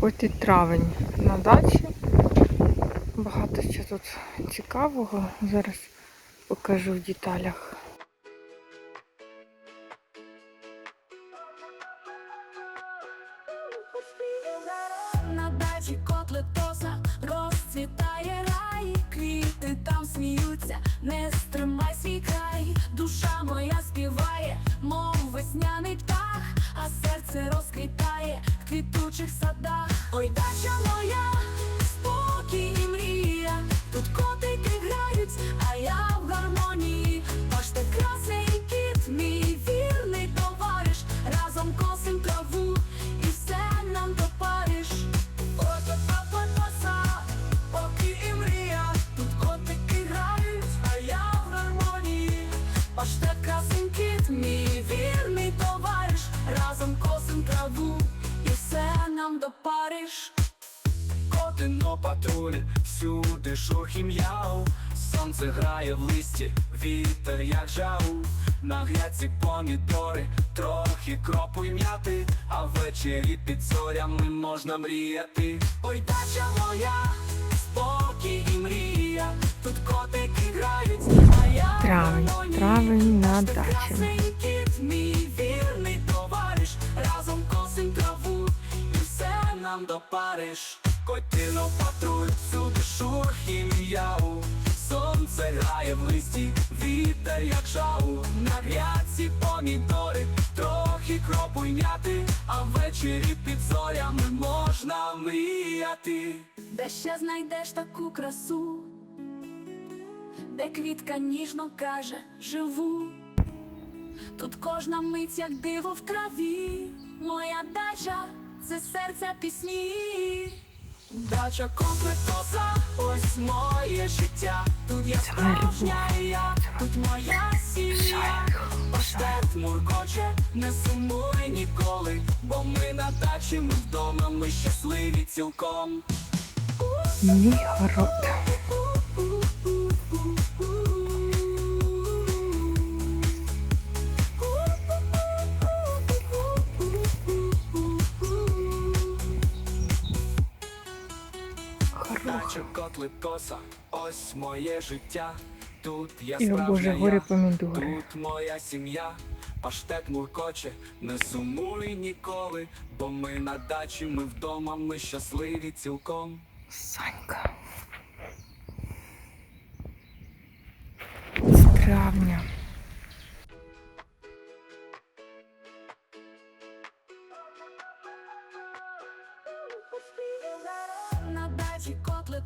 Коти травень на дачі. Багато що тут цікавого. Зараз покажу в деталях. На дачі котлетоса розцвітає рай, квіти там сміються, не моя, спокій і мрія, тут котики грають, а я в гармонії. Ти красний кіт, мій вірний товариш, разом косим траву і все нам допариш. Ото папа носа, і мрія, тут котики грають, а я в гармонії. Так красний кіт, мій Котино патруль, всюди шурх і м'яу Сонце грає в листі, вітер як жау. На грядці помідори, трохи кропу й м'яти. А ввечері під зорями можна мріяти. Ой, дача моя, спокій і мрія. Тут котики грають, а я Травень, травень на дачі. кіт, мій вірний товариш, разом косим траву і все нам допариш. Котино патруль, всюди шурх і м'яу. Сонце грає в листі, вітер як жау. На грядці помідори, трохи кропу й а ввечері під зорями можна мріяти. Де ще знайдеш таку красу, де квітка ніжно каже живу. Тут кожна мить, як диво в траві, моя дача це серця пісні. Дача комплектоса, ось моє життя. Тут я справжня я, тут моя сім'я. Паштет муркоче, не сумуй ніколи, бо ми на дачі, ми вдома, ми щасливі цілком. Мій город. Дача котли коса, ось моє життя. Тут я справжня я, тут моя сім'я. Паштет муркоче, не сумуй ніколи, бо ми на дачі, ми вдома, ми щасливі цілком. Санька. З травня. На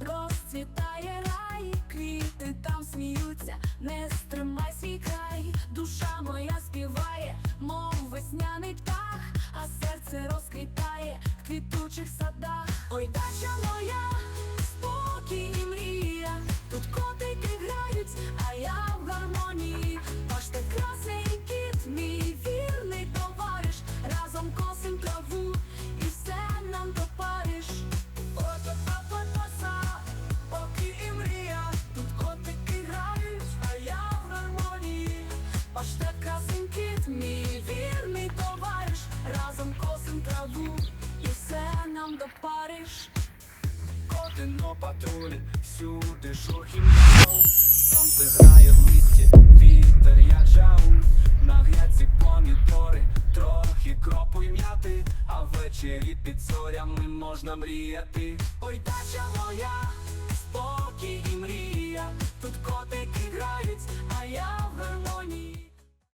розцвітає рай, квіти там сміються, не стримай свій край, душа моя співає, мов весняний птах, а серце розквітає в квітучих садах. Ой, дача моя, спокій і мрія, тут котики грають, а я в гармонії. Котино патруль, всюди і м'яу Сонце грає в листі, вітер як жаву На гряці помідори, трохи кропу й м'яти. А ввечері під зорями можна мріяти. Ой, дача